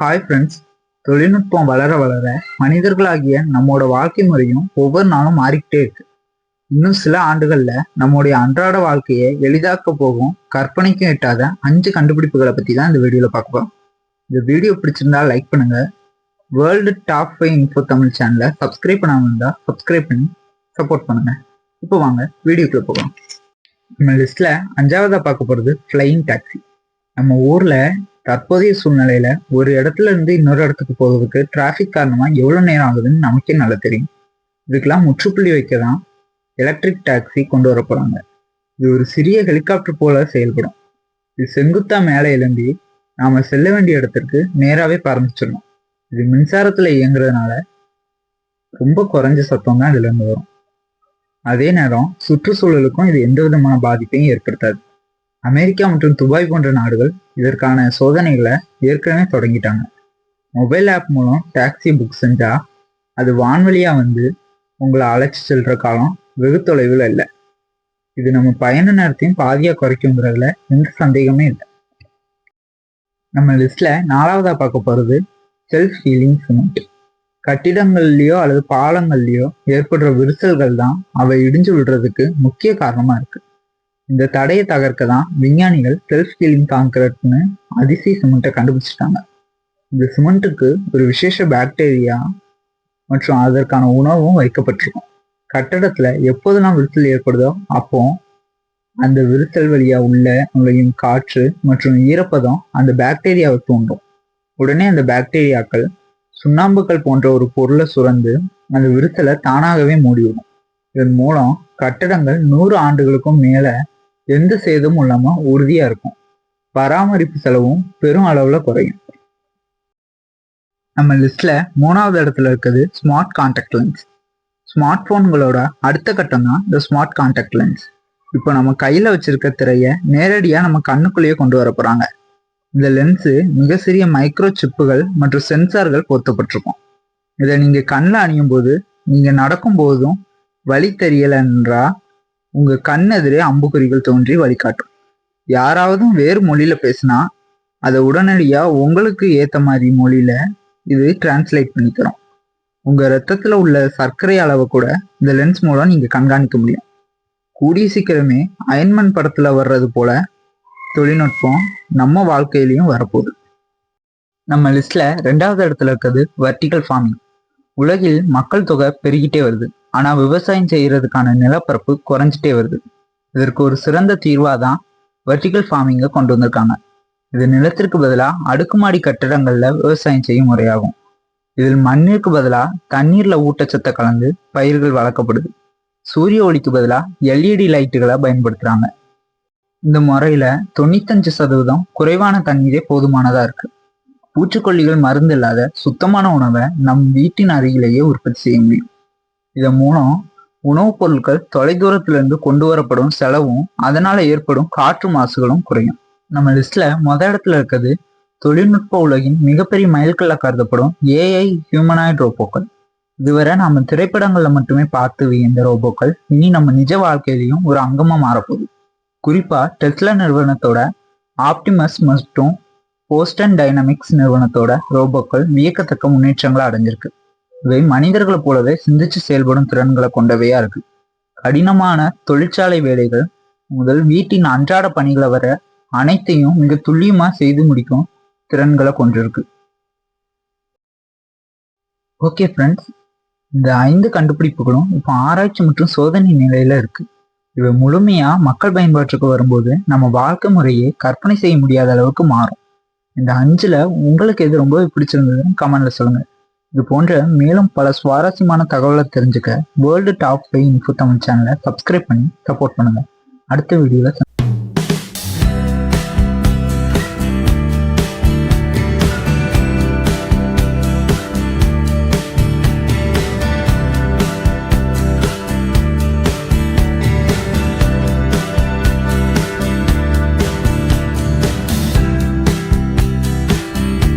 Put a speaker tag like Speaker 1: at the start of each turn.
Speaker 1: Hi friends தொழில்நுட்பம் வளர வளர மனிதர்களாகிய நம்மோட வாழ்க்கை முறையும் ஒவ்வொரு நாளும் மாறிக்கிட்டே இருக்கு. இன்னும் சில ஆண்டுகள்ல நம்முடைய அன்றாட வாழ்க்கையை எளிதாக்க போகும் கற்பனைக்கும் எட்டாத அஞ்சு கண்டுபிடிப்புகளை பத்தி தான் இந்த வீடியோல பார்க்க இந்த வீடியோ பிடிச்சிருந்தா லைக் பண்ணுங்க. World top five info Tamil சேனலை சப்ஸ்கிரைப் பண்ணாமல் இருந்தா சப்ஸ்கிரைப் பண்ணி சப்போர்ட் பண்ணுங்க. இப்போ வாங்க வீடியோக்குள்ள போகலாம். நம்ம லிஸ்ட்ல அஞ்சாவதா பார்க்க போறது ஃப்ளையிங் டாக்ஸி நம்ம ஊர்ல தற்போதைய சூழ்நிலையில ஒரு இடத்துல இருந்து இன்னொரு இடத்துக்கு போகிறதுக்கு டிராஃபிக் காரணமா எவ்வளவு நேரம் ஆகுதுன்னு நமக்கே நல்லா தெரியும். இதுக்கெல்லாம் முற்றுப்புள்ளி வைக்க தான் எலக்ட்ரிக் டாக்ஸி கொண்டு வர போறாங்க. இது ஒரு சிறிய ஹெலிகாப்டர் போல செயல்படும். இது செங்குத்தா மேலே எழும்பி நாம செல்ல வேண்டிய இடத்திற்கு நேராகவே பறந்துச்சிடணும் இது மின்சாரத்துல இயங்குறதுனால ரொம்ப குறைஞ்ச சத்தம் தான் இதுல இருந்து வரும். அதே நேரம் சுற்றுச்சூழலுக்கும் இது எந்த விதமான பாதிப்பையும் ஏற்படுத்தாது. அமெரிக்கா மற்றும் துபாய் போன்ற நாடுகள் இதற்கான சோதனைகளை ஏற்கனவே தொடங்கிட்டாங்க. மொபைல் ஆப் மூலம் டாக்ஸி புக் செஞ்சா அது வான்வழியா வந்து உங்களை அழைச்சி செல்ற காலம் வெகு தொலைவில் இல்லை. இது நம்ம பயண நேரத்தையும் பாதியா குறைக்குங்கிறதுல எந்த சந்தேகமே இல்லை. நம்ம லிஸ்ட்ல நாலாவதா பார்க்க போறது செல்ஃப் ஹீலிங் சிமெண்ட் கட்டிடங்கள்லயோ அல்லது பாலங்கள்லயோ ஏற்படுற விரிசல்கள் தான் அவை இடிஞ்சு விடுறதுக்கு முக்கிய காரணமா இருக்கு. இந்த தடையை தகர்க்க தான் விஞ்ஞானிகள் செல்ஃப் ஹீலிங் காங்கிரட்னு அதிசய சிமெண்ட்டை கண்டுபிடிச்சிட்டாங்க. இந்த சிமெண்ட்டுக்கு ஒரு விசேஷ பாக்டீரியா மற்றும் அதற்கான உணவும் வைக்கப்பட்டிருக்கும். கட்டடத்தில் எப்போதெல்லாம் விரிசல் ஏற்படுதோ அப்போ அந்த விரிசல் வழியாக உள்ள நுழையும் காற்று மற்றும் ஈரப்பதம் அந்த பாக்டீரியாவை தூண்டும். உடனே அந்த பாக்டீரியாக்கள் சுண்ணாம்புகள் போன்ற ஒரு பொருளை சுரந்து அந்த விரிசலை தானாகவே மூடிவிடும். இதன் மூலம் கட்டடங்கள் நூறு ஆண்டுகளுக்கும் மேலே எந்த சேதமும் இல்லாம உறுதியா இருக்கும். பராமரிப்பு செலவும் பெரும் அளவுல குறையும். நம்ம லிஸ்ட்ல மூணாவது இடத்துல இருக்குது ஸ்மார்ட் கான்டாக்ட் லென்ஸ் ஸ்மார்ட் போன்களோட அடுத்த கட்டம் தான் இந்த ஸ்மார்ட் கான்டாக்ட் லென்ஸ் இப்போ நம்ம கையில வச்சிருக்க திரைய நேரடியா நம்ம கண்ணுக்குள்ளேயே கொண்டு வர போறாங்க. இந்த லென்ஸு மிக சிறிய மைக்ரோ சிப்புகள் மற்றும் சென்சார்கள் பொருத்தப்பட்டிருக்கும். இதை நீங்க கண்ணில் அணியும் போது நீங்க நடக்கும் போதும் வழி தெரியலன்றா உங்க கண் எதிரே அம்புக்குறிகள் தோன்றி வழிகாட்டும். யாராவது வேறு மொழியில பேசினா அதை உடனடியா உங்களுக்கு ஏத்த மாதிரி மொழியில இது டிரான்ஸ்லேட் பண்ணி தரும். உங்க ரத்தத்துல உள்ள சர்க்கரை அளவை கூட இந்த லென்ஸ் மூலம் நீங்க கண்காணிக்க முடியும். கூடிய சீக்கிரமே அயன்மன் படத்துல வர்றது போல தொழில்நுட்பம் நம்ம வாழ்க்கையிலையும் வரப்போகுது. நம்ம லிஸ்ட்ல ரெண்டாவது இடத்துல இருக்கிறது வர்டிகல் ஃபார்மிங் உலகில் மக்கள் தொகை பெருகிட்டே வருது. ஆனா விவசாயம் செய்யறதுக்கான நிலப்பரப்பு குறைஞ்சிட்டே வருது. இதற்கு ஒரு சிறந்த தீர்வா தான் வெர்டிகல் ஃபார்மிங்கை கொண்டு வந்திருக்காங்க. இது நிலத்திற்கு பதிலாக அடுக்குமாடி கட்டிடங்கள்ல விவசாயம் செய்யும் முறையாகும். இதில் மண்ணிற்கு பதிலாக தண்ணீர்ல ஊட்டச்சத்தை கலந்து பயிர்கள் வளர்க்கப்படுது. சூரிய ஒளிக்கு பதிலாக எல்இடி லைட்டுகளை பயன்படுத்துறாங்க. இந்த முறையில தொண்ணூத்தஞ்சு சதவீதம் குறைவான தண்ணீரே போதுமானதா இருக்கு. பூச்சிக்கொல்லிகள் மருந்து இல்லாத சுத்தமான உணவை நம் வீட்டின் அருகிலேயே உற்பத்தி செய்ய முடியும். இதன் மூலம் உணவுப் பொருட்கள் தொலைதூரத்திலிருந்து கொண்டு வரப்படும் செலவும் அதனால ஏற்படும் காற்று மாசுகளும் குறையும். நம்ம லிஸ்ட்ல மொத இடத்துல இருக்கிறது தொழில்நுட்ப உலகின் மிகப்பெரிய மைல்கல்ல கருதப்படும் ஏஐ ஹியூமனாய்ட் ரோபோக்கள் இதுவரை நாம திரைப்படங்கள்ல மட்டுமே பார்த்து வியந்த ரோபோக்கள் இனி நம்ம நிஜ வாழ்க்கையிலையும் ஒரு அங்கமா மாறப்போகுது. குறிப்பா டெஸ்லா நிறுவனத்தோட ஆப்டிமஸ் மற்றும் போஸ்டன் டைனமிக்ஸ் நிறுவனத்தோட ரோபோக்கள் வியக்கத்தக்க முன்னேற்றங்களை அடைஞ்சிருக்கு. இவை மனிதர்களை போலவே சிந்திச்சு செயல்படும் திறன்களை கொண்டவையா இருக்கு. கடினமான தொழிற்சாலை வேலைகள் முதல் வீட்டின் அன்றாட பணிகளை வர அனைத்தையும் மிக துல்லியமா செய்து முடிக்கும் திறன்களை கொண்டிருக்கு. ஓகே ஃப்ரெண்ட்ஸ் இந்த ஐந்து கண்டுபிடிப்புகளும் இப்போ ஆராய்ச்சி மற்றும் சோதனை நிலையில இருக்கு. இவை முழுமையா மக்கள் பயன்பாட்டுக்கு வரும்போது நம்ம வாழ்க்கை முறையை கற்பனை செய்ய முடியாத அளவுக்கு மாறும். இந்த அஞ்சுல உங்களுக்கு எது ரொம்பவே பிடிச்சிருந்ததுன்னு கமெண்ட்ல சொல்லுங்க. இது போன்ற மேலும் பல சுவாரஸ்யமான தகவலை தெரிஞ்சுக்க world top five info Tamil சேனலை சப்ஸ்கிரைப் பண்ணி சப்போர்ட் பண்ணுங்க. அடுத்த வீடியோவில்